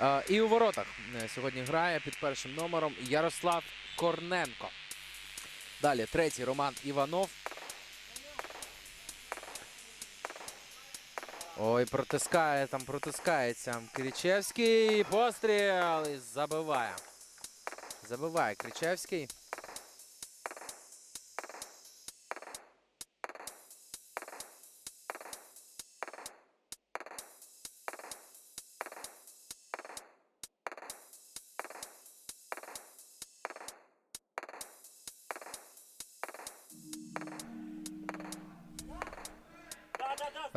Е, І у воротах е, сьогодні грає під першим номером Ярослав Корненко. Далі третій Роман Іванов. Ой, протискає там, протискається Кричевський. Постріл і забиває. Забиває Кричевський.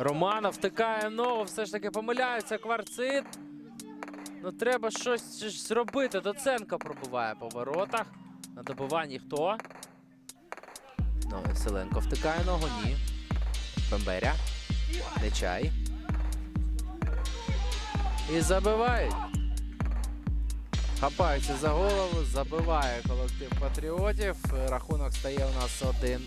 Романов втикає ногу, все ж таки помиляється кварцит. Ну треба щось, зробити. Доценко пробиває по воротах. На добиванні хто? Ну, Селенко втикає ногу, ні. Бемберя. Нечай. І забивають. Хапаються за голову, забиває колектив патріотів. Рахунок стає у нас один.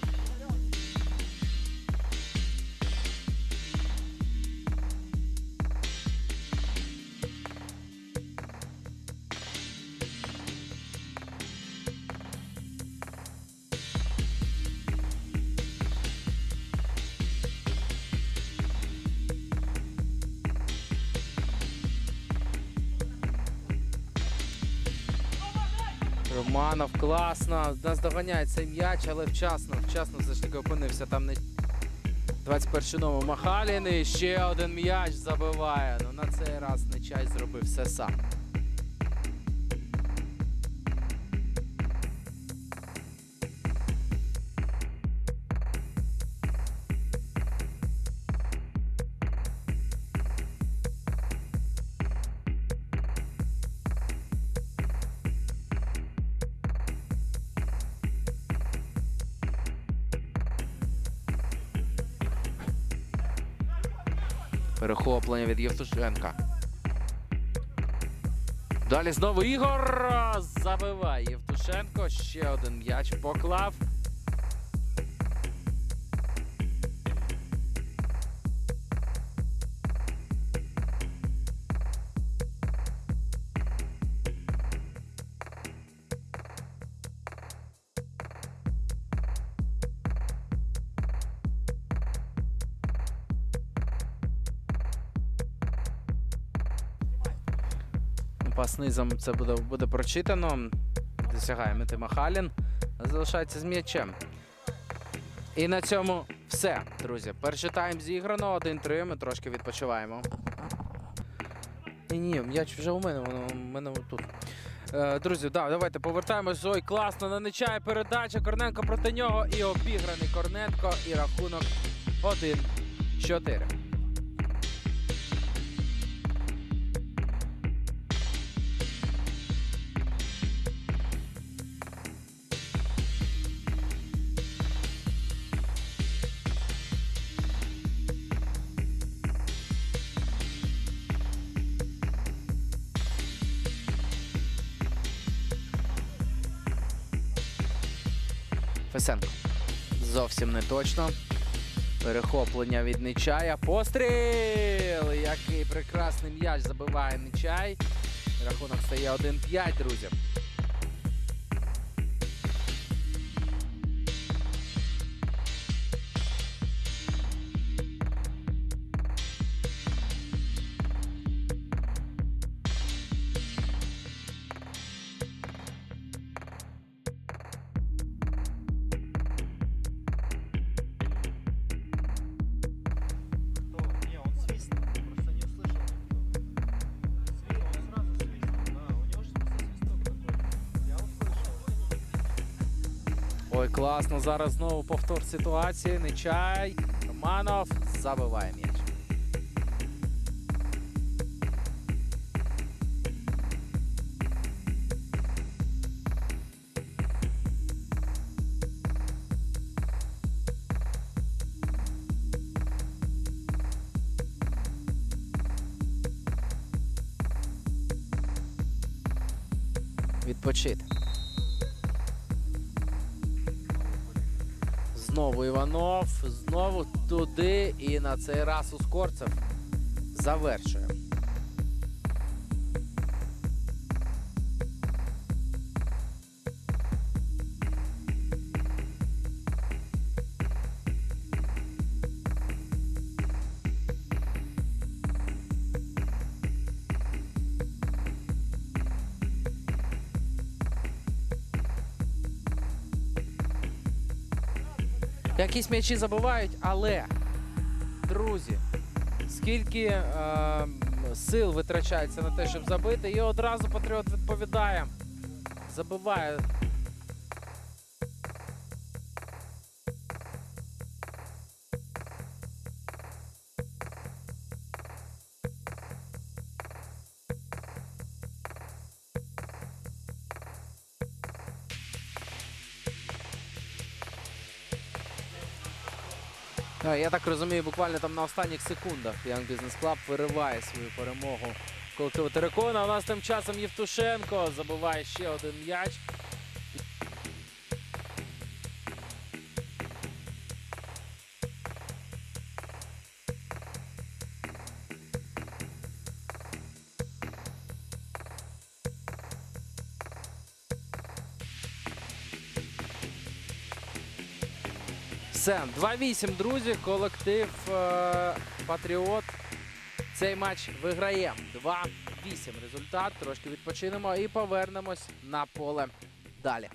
Романов класно. Нас доганяє цей м'яч, але вчасно, вчасно все ж таки опинився там не 21 номер Махалін. І ще один м'яч забиває. Ну на цей раз Нечай зробив все сам. Перехоплення від Євтушенка. Далі знову Ігор забиває Євтушенко. Ще один м'яч поклав. Пас низом це буде, буде прочитано. Досягає мети Махалін. Залишається з м'ячем. І на цьому все, друзі. Перший тайм зіграно, 1-3. Ми трошки відпочиваємо. Ні, ні, м'яч вже у мене, воно у мене тут. Е, друзі, да, давайте повертаємось. Ой, класно на Нечай передача. Корненко проти нього. І обіграний Корненко. І рахунок 1-4. Фесенко. Зовсім не точно. Перехоплення від Нечая. Постріл! Який прекрасний м'яч забиває Нечай. Рахунок стає 1-5, друзі. Ой, класно. Зараз знову повтор ситуації. Нечай. Романов забиває м'яч. Відпочити. Знову Іванов, знову туди і на цей раз Ускорцев завершує. Якісь м'ячі забувають, але, друзі, скільки е, сил витрачається на те, щоб забити, і одразу Патріот відповідає. Забиває. Я так розумію, буквально там на останніх секундах Young Business Club вириває свою перемогу колективу Терекона. У нас тим часом Євтушенко забиває ще один м'яч. Все, 2-8, друзі. Колектив е, Патріот. Цей матч виграє. 2-8 результат. Трошки відпочинемо і повернемось на поле далі.